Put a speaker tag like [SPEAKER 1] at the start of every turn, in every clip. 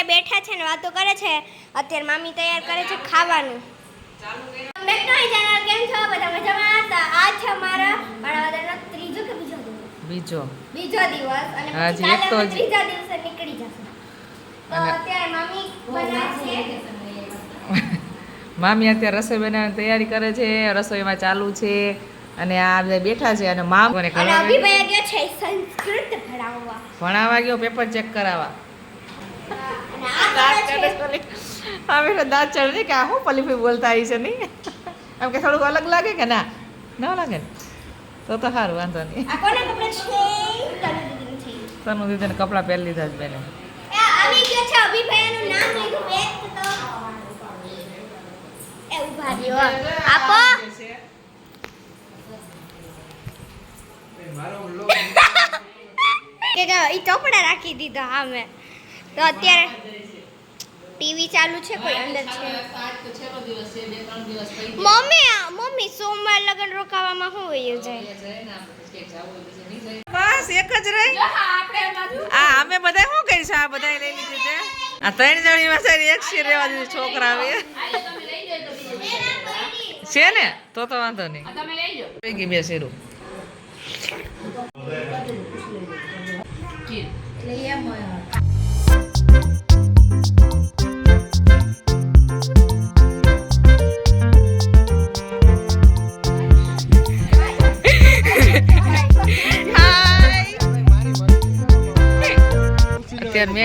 [SPEAKER 1] બધા બેઠા છે ને વાતો કરે છે. અત્યારે મામી તૈયાર કરે છે ખાવાનું. બેક ટુ ચેનલ કેમ છો? બધા મજામાં? તો આ છે અમારા મારા ત્રીજો કે બીજો દિવસ?
[SPEAKER 2] બીજો.
[SPEAKER 1] બીજો દિવસ. અને
[SPEAKER 2] હાજી, એક તો
[SPEAKER 1] કાલે અમે
[SPEAKER 2] હજી.
[SPEAKER 1] ત્રીજા દિવસે નીકળી જશે. તો અત્યારે મામી
[SPEAKER 2] અત્યારે રસોઈ બનાવવાની તૈયારી કરે છે રસોઈમાં ચાલુ છે અને આ બધા બેઠા છે અને મામ
[SPEAKER 1] અને ગયો છે સંસ્કૃત ભણાવવા.
[SPEAKER 2] ભણાવવા ગયો પેપર ચેક કરાવવા.
[SPEAKER 1] અને તો
[SPEAKER 2] દાંત ચડે કે આ હું પલીફી બોલતા આવી છે નહીં? આમ કે થોડુંક અલગ લાગે કે ના? ન લાગે ને? તો તો સારું વાંધો નહીં.
[SPEAKER 1] આ કોના કપડાં છે? તનુ દીદીનું
[SPEAKER 2] કપડાં પહેરી લીધા જ બેને.
[SPEAKER 1] એ આવી ગયો છે અભિભાઈનું નામ લીધું વેત તો એ ઊભા કે કે ચોપડા રાખી દીધા હા મેં તો અત્યારે ટીવી ચાલુ છે કોઈ અંદર છે? મમ્મી આ- મમ્મી સોમવાર લગન રોકાવામાં શું વયું જાય
[SPEAKER 2] બસ એક જ રહી. આ અમે બધા શું કરીશું? આ બધા લઈ લીધું છે. આ ત્રણ જણીમાં સારી એક શીર રહેવા દીધું છોકરા આવે છે ને? તો તો વાંધો નહીં. થઈ ગઈ બે શીરું. અત્યારે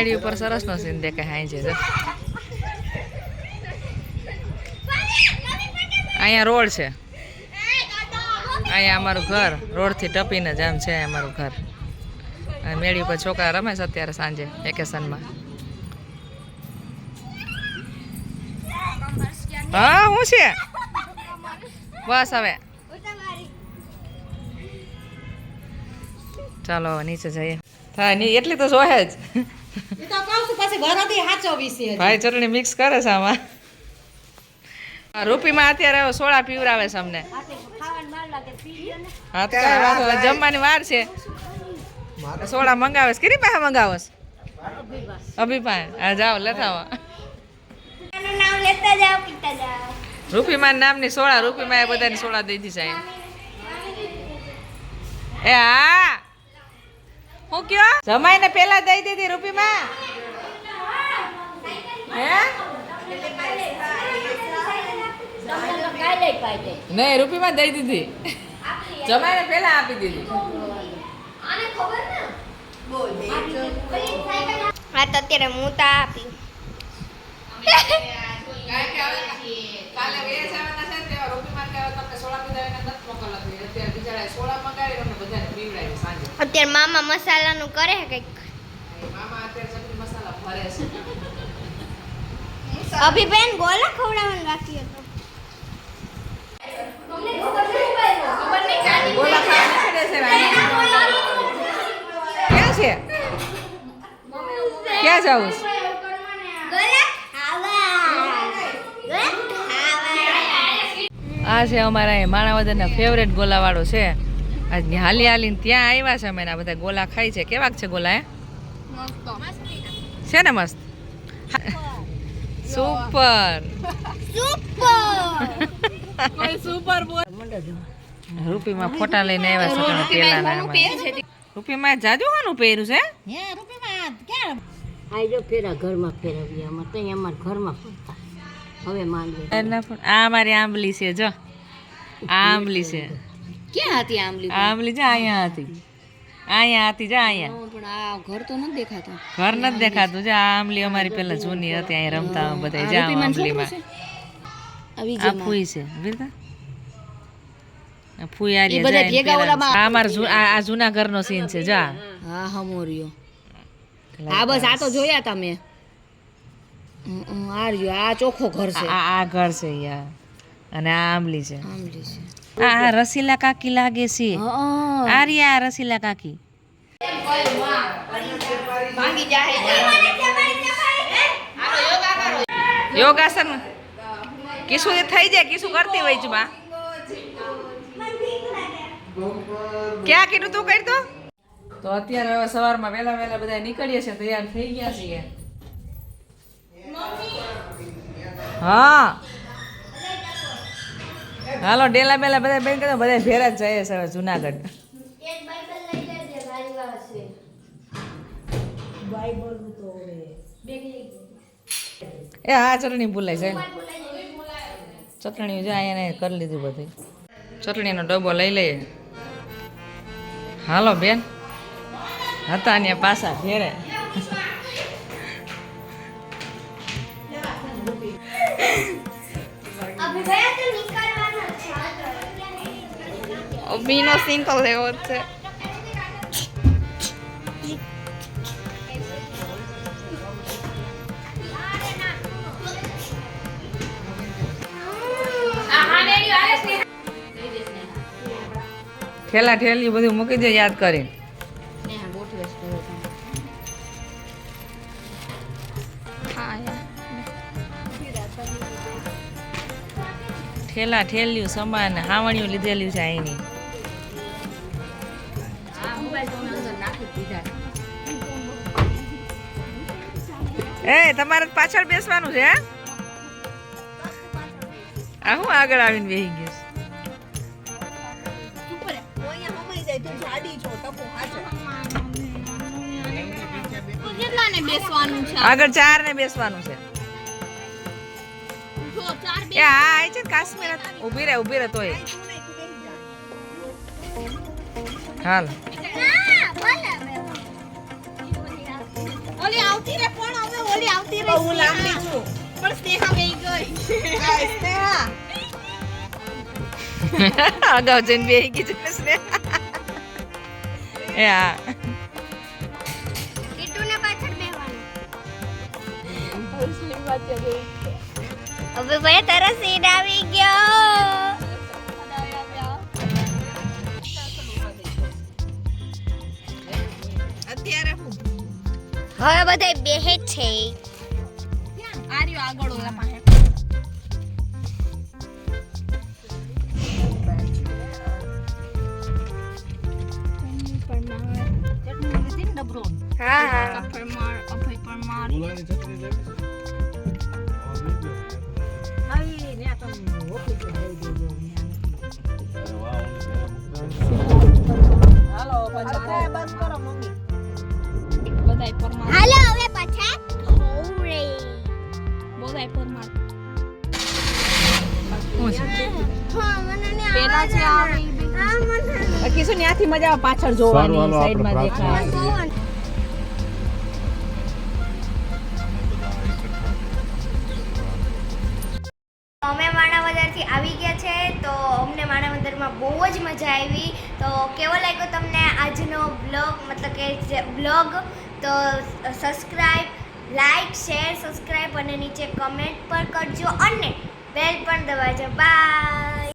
[SPEAKER 2] મેળી ઉપર સરસ નો સીન દેખાય છે અહીંયા રોડ છે અહીંયા અમારું ઘર રોડથી ટપીને જ આમ છે અમારું ઘર મેળી ઉપર છોકરા રમે છે અત્યારે સાંજે વેકેશનમાં હા શું છે બસ હવે ચાલો નીચે જઈએ થાય નહીં એટલી તો જોહે જ
[SPEAKER 3] એ તો કહું છું પછી ઘરેથી સાચવવી છે.
[SPEAKER 2] ભાઈ ચટણી મિક્સ કરે છે આમાં. રૂપીમાં અત્યારે સોડા પીવરાવે છે અમને. હા તો કાંઈ વાંધો નહીં. જમવાની વાર છે. સોડા મંગાવે છે. કેની પાસે મંગાવો છે? અભી પાસે. હા જાઓ લેતા રૂપીમાં નામની સોડા રૂપીમાં એ બધાની સોડા દઈ દીધી સાહેબ એ હા. હું કયો? જમાઈને પેલા દઈ દીધી રૂપીમાં? હે? નહીં રૂપીમાં દઈ દીધી. જમાઈને પેલા આપી દીધી.
[SPEAKER 1] આ તો અત્યારે હું તા આપી.
[SPEAKER 2] કાલે વેચ આવવાના છે તેવા રૂપીમાં તમને સોડા પીવડાવીને નથી મોકલવા અત્યારે બિચારા સોડા મંગાવી અમને બધાને પીવડાવી સાંજે
[SPEAKER 1] અત્યારે મામા મસાલાનું કરે છે કંઈક?
[SPEAKER 2] અભી અત્યારે ચટણી મસાલા ભરે છે.
[SPEAKER 1] અભિબેન ગોલા ખવડાવવાનું બાકી હતો.
[SPEAKER 2] ક્યાં છે? ક્યાં જાવું આ છે અમારા માણાવદરના ફેવરેટ ગોલાવાળો છે. આજ હાલી હાલીને ત્યાં આવ્યા છે અમે ને આ બધા ગોલા ખાય છે. કેવાક છે ગોલા એ છે ને મસ્ત? સુપર
[SPEAKER 1] સુપર
[SPEAKER 2] રૂપીમાં ફોટા લઈને આવ્યા છે પેલાના રૂપીમાં જાજુ હાનું પહેર્યું છે?
[SPEAKER 3] આ ફેરા ઘરમાં ફેરવ્યા આમાં તો અમારા ઘરમાં ફરતા. હવે માંડવી
[SPEAKER 2] આ મારી આંબલી છે જો. આ આંબલી છે.
[SPEAKER 3] ક્યાં હતી આંબલી
[SPEAKER 2] આંબલી જો અહીંયા હતી. અહીંયા હતી જા અહીંયા.
[SPEAKER 3] પણ આ ઘર તો નથી દેખાતું.
[SPEAKER 2] ઘર નથી દેખાતું જો આંબલી અમારી પેલા જૂની હતી અહીં રમતા બધા જા આંબલીમાં
[SPEAKER 3] આવી
[SPEAKER 2] આ ફૂઈ છે વીરતા. ફૂઈ આ
[SPEAKER 3] બધા ભેગા ઓલામાં-
[SPEAKER 2] આ અમારા આ આ જૂના ઘરનો સીન છે જા.
[SPEAKER 3] હા હમોરિયો હા બસ આ તો જોયા તમે. આ રહ્યો આ ચોખ્ખો ઘર છે.
[SPEAKER 2] આ આ ઘર છે યાર અને આ આંબલી છે.
[SPEAKER 3] આંબલી છે.
[SPEAKER 2] આ રસીલા કાકી લાગે છે.
[SPEAKER 3] હા.
[SPEAKER 2] આ રહ્યા આ રસીલા કાકી. યોગાસન. કિસુ થઈ જાય કિસુ કરતી હોય છે માં ક્યાં કીધું તું કરી તો? તો અત્યારે હવે સવારમાં વહેલા વહેલા બધા નીકળીએ છીએ તૈયાર થઈ ગયા છીએ. હા. હાલો ડેલા બેલા બધા બેન કહે બધા ભેરા જ જઈએ છે હવે જુનાગઢ.
[SPEAKER 1] એક બાઇબલ લઈ લેજે મારી પાસે
[SPEAKER 2] એ હા ચટણી ભૂલાઈ જાય.
[SPEAKER 1] ભૂલાઈ
[SPEAKER 2] ચટણી જો અહીંયા કરી લીધું બધું. ચટણીનો ડબ્બો લઈ લઈએ. હાલો બેન. હતા ને પાછા ઘેરે.
[SPEAKER 1] તો.
[SPEAKER 4] બીનો સીન તો છે
[SPEAKER 2] ઠેલા ઠેલી બધું મૂકી દે યાદ કરીને
[SPEAKER 4] યાર
[SPEAKER 2] ઠેલા ઠેલ્યું સમાન હાવણિયું લીધેલી છે અહીંની એ તમારે પાછળ બેસવાનું છે હે? આ હું આગળ આવીને બેસી ગયો
[SPEAKER 4] બેસવાનું છે?
[SPEAKER 2] આગળ ચાર ને બેસવાનું છે. એ હા છે કાશ્મીર ઊભી રહે ઊભી રહે તોય. હાલ.
[SPEAKER 4] ઓલી આવતી હવે આવતી રે હું લાંબી છું. પણ સ્નેહા બેહી ગઈ. સ્નેહા.
[SPEAKER 2] અગાઉ જઈને બેસી ગઈ છે ને એ
[SPEAKER 1] કીટુને પાછળ બેહવાનું. હવે ભાઈ તારા સીન આવી ગયો.
[SPEAKER 4] અત્યારે
[SPEAKER 1] હવે બધા બેહે જ છે.
[SPEAKER 4] આર્યો આગળ ઓલા પાસે.
[SPEAKER 1] હા હા.
[SPEAKER 4] પરમાર અભય પરમાર
[SPEAKER 5] મુલાની ચટણી લેવી છે?
[SPEAKER 3] આવી ને
[SPEAKER 4] ઈ બી.
[SPEAKER 1] આ
[SPEAKER 2] ત્યાંથી મજા આવે પાછળ જોવાની સાઈડમાં દેખાય.
[SPEAKER 1] અમે માણાવદરથી આવી ગયા છે તો અમને માણાવદરમાં બહુ જ મજા આવી. તો કેવો લાગ્યો તમને આજનો બ્લોગ? મતલબ કે જે બ્લોગ? તો સબસ્ક્રાઈબ લાઈક શેર સબસ્ક્રાઈબ અને નીચે કમેન્ટ પર કરજો અને બેલ પણ દબાવજો. બાય.